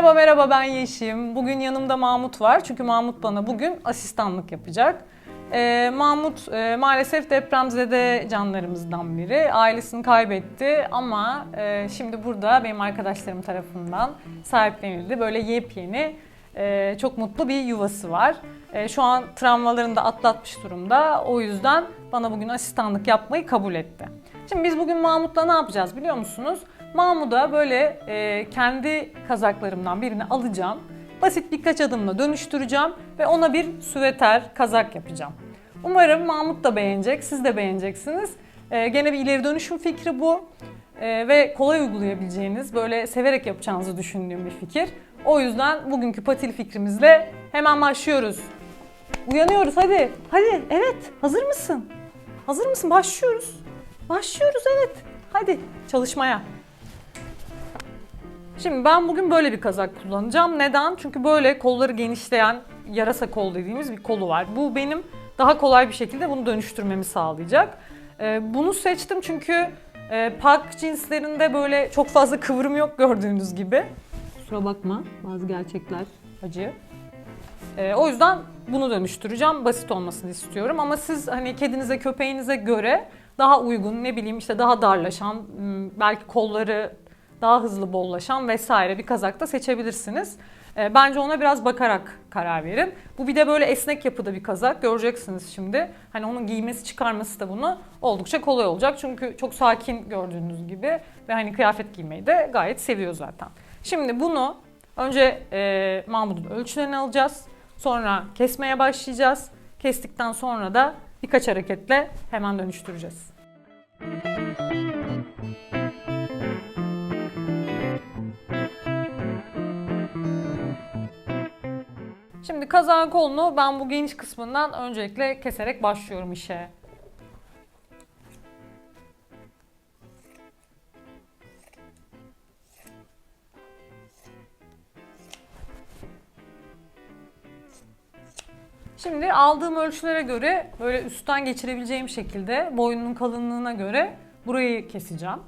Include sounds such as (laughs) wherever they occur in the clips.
Merhaba merhaba ben Yeşim. Bugün yanımda Mahmut var. Çünkü Mahmut bana bugün asistanlık yapacak. Ee, Mahmut e, maalesef depremzede canlarımızdan biri. Ailesini kaybetti ama e, şimdi burada benim arkadaşlarım tarafından sahiplenildi. Böyle yepyeni, e, çok mutlu bir yuvası var. E, şu an travmalarını da atlatmış durumda. O yüzden bana bugün asistanlık yapmayı kabul etti. Şimdi biz bugün Mahmut'la ne yapacağız biliyor musunuz? Mahmut'a böyle e, kendi kazaklarımdan birini alacağım. Basit birkaç adımla dönüştüreceğim ve ona bir süveter, kazak yapacağım. Umarım Mahmut da beğenecek, siz de beğeneceksiniz. E, gene bir ileri dönüşüm fikri bu. E, ve kolay uygulayabileceğiniz, böyle severek yapacağınızı düşündüğüm bir fikir. O yüzden bugünkü patil fikrimizle hemen başlıyoruz. Uyanıyoruz hadi. Hadi evet hazır mısın? Hazır mısın? Başlıyoruz. Başlıyoruz evet. Hadi çalışmaya. Şimdi ben bugün böyle bir kazak kullanacağım. Neden? Çünkü böyle kolları genişleyen yarasa kol dediğimiz bir kolu var. Bu benim daha kolay bir şekilde bunu dönüştürmemi sağlayacak. Ee, bunu seçtim çünkü e, pak cinslerinde böyle çok fazla kıvrım yok gördüğünüz gibi. Kusura bakma bazı gerçekler acı. Ee, o yüzden bunu dönüştüreceğim. Basit olmasını istiyorum ama siz hani kedinize, köpeğinize göre daha uygun, ne bileyim işte daha darlaşan, belki kolları daha hızlı bollaşan vesaire bir kazak da seçebilirsiniz. Ee, bence ona biraz bakarak karar verin. Bu bir de böyle esnek yapıda bir kazak. Göreceksiniz şimdi. Hani onun giymesi, çıkarması da bunu oldukça kolay olacak. Çünkü çok sakin gördüğünüz gibi ve hani kıyafet giymeyi de gayet seviyor zaten. Şimdi bunu önce e, Mahmut'un ölçülerini alacağız. Sonra kesmeye başlayacağız. Kestikten sonra da birkaç hareketle hemen dönüştüreceğiz. Şimdi kazağın kolunu ben bu geniş kısmından öncelikle keserek başlıyorum işe. Şimdi aldığım ölçülere göre böyle üstten geçirebileceğim şekilde boynunun kalınlığına göre burayı keseceğim.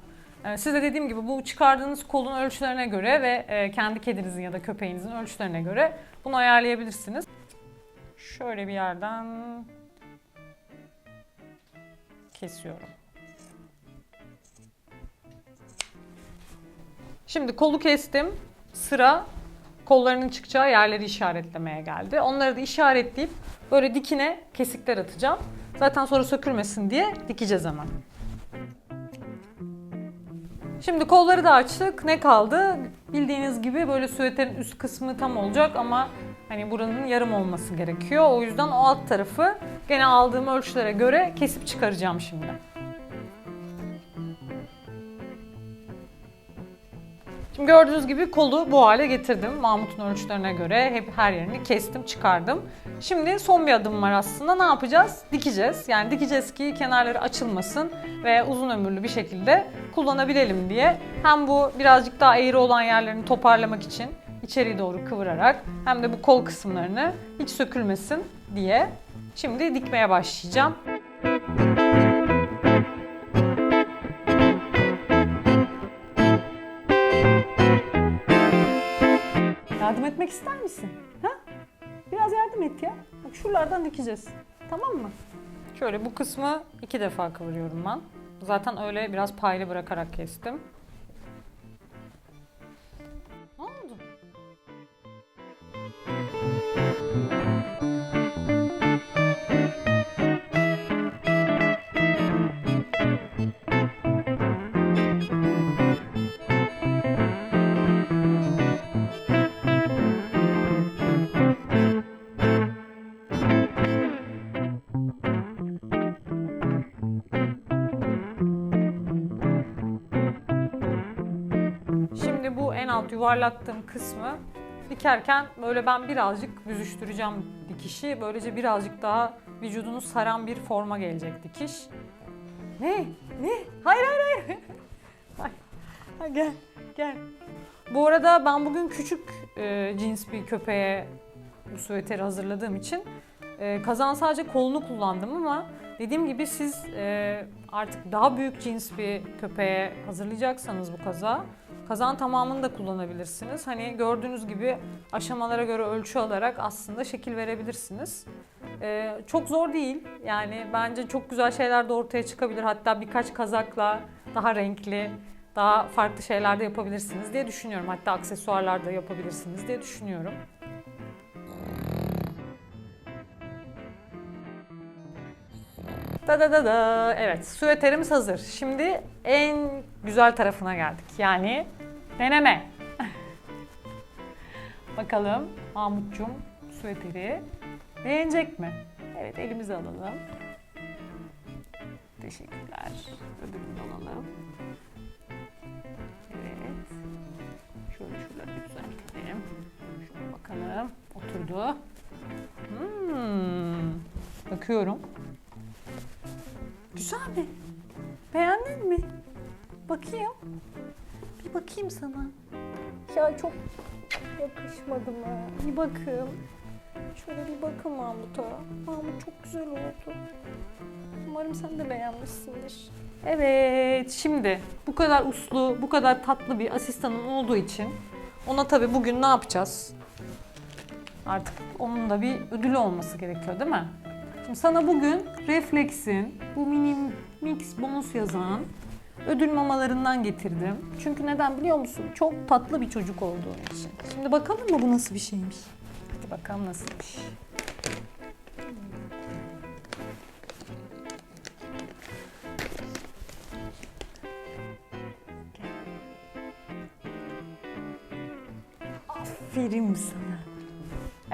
Ee, Siz de dediğim gibi bu çıkardığınız kolun ölçülerine göre ve e, kendi kedinizin ya da köpeğinizin ölçülerine göre bunu ayarlayabilirsiniz. Şöyle bir yerden kesiyorum. Şimdi kolu kestim. Sıra kollarının çıkacağı yerleri işaretlemeye geldi. Onları da işaretleyip böyle dikine kesikler atacağım. Zaten sonra sökülmesin diye dikeceğiz hemen. Şimdi kolları da açtık. Ne kaldı? Bildiğiniz gibi böyle süveterin üst kısmı tam olacak ama hani buranın yarım olması gerekiyor. O yüzden o alt tarafı gene aldığım ölçülere göre kesip çıkaracağım şimdi. Şimdi gördüğünüz gibi kolu bu hale getirdim. Mahmut'un ölçülerine göre hep her yerini kestim, çıkardım. Şimdi son bir adım var aslında. Ne yapacağız? Dikeceğiz. Yani dikeceğiz ki kenarları açılmasın ve uzun ömürlü bir şekilde kullanabilelim diye. Hem bu birazcık daha eğri olan yerlerini toparlamak için içeriye doğru kıvırarak hem de bu kol kısımlarını hiç sökülmesin diye şimdi dikmeye başlayacağım. Etmek ister misin? Ha? Biraz yardım et ya. Bak şuralardan dikeceğiz. Tamam mı? Şöyle bu kısmı iki defa kıvırıyorum ben. Zaten öyle biraz paylı bırakarak kestim. Alt yuvarlattığım kısmı dikerken böyle ben birazcık büzüştüreceğim dikişi. Böylece birazcık daha vücudunu saran bir forma gelecek dikiş. Ne? Ne? Hayır hayır hayır. (laughs) Ay, ay, gel gel. Bu arada ben bugün küçük e, cins bir köpeğe bu süveteri hazırladığım için e, kazan sadece kolunu kullandım ama dediğim gibi siz e, artık daha büyük cins bir köpeğe hazırlayacaksanız bu kaza Kazan tamamını da kullanabilirsiniz. Hani gördüğünüz gibi aşamalara göre ölçü alarak aslında şekil verebilirsiniz. Ee, çok zor değil. Yani bence çok güzel şeyler de ortaya çıkabilir. Hatta birkaç kazakla daha renkli, daha farklı şeyler de yapabilirsiniz diye düşünüyorum. Hatta aksesuarlar da yapabilirsiniz diye düşünüyorum. Da da da da. Evet, süveterimiz hazır. Şimdi en güzel tarafına geldik. Yani deneme. (laughs) Bakalım Mahmut'cum süveteri beğenecek mi? Evet, elimize alalım. Teşekkürler. Öbürünü alalım. Evet. Şöyle şuraları düzeltelim. Şöyle bakalım. Oturdu. Hmm. Bakıyorum. Güzel mi? Beğendin mi? Bakayım. Bir bakayım sana. Ya çok yakışmadı mı? Bir bakın. Şöyle bir bakın Mahmut'a. Mahmut çok güzel oldu. Umarım sen de beğenmişsindir. Evet, şimdi bu kadar uslu, bu kadar tatlı bir asistanın olduğu için ona tabii bugün ne yapacağız? Artık onun da bir ödülü olması gerekiyor değil mi? Şimdi sana bugün Reflex'in bu mini mix bonus yazan ödül mamalarından getirdim. Çünkü neden biliyor musun? Çok tatlı bir çocuk olduğun için. Şimdi bakalım mı bu nasıl bir şeymiş? Hadi bakalım nasılmış. Aferin sana.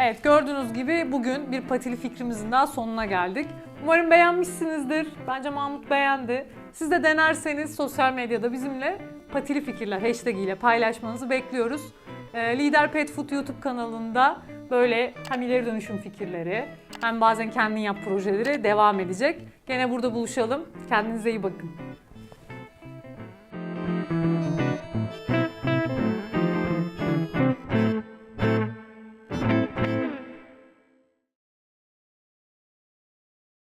Evet gördüğünüz gibi bugün bir patili fikrimizin daha sonuna geldik. Umarım beğenmişsinizdir. Bence Mahmut beğendi. Siz de denerseniz sosyal medyada bizimle patili fikirler hashtag ile paylaşmanızı bekliyoruz. Ee, Lider Pet Food YouTube kanalında böyle hem ileri dönüşüm fikirleri hem bazen kendin yap projeleri devam edecek. Gene burada buluşalım. Kendinize iyi bakın.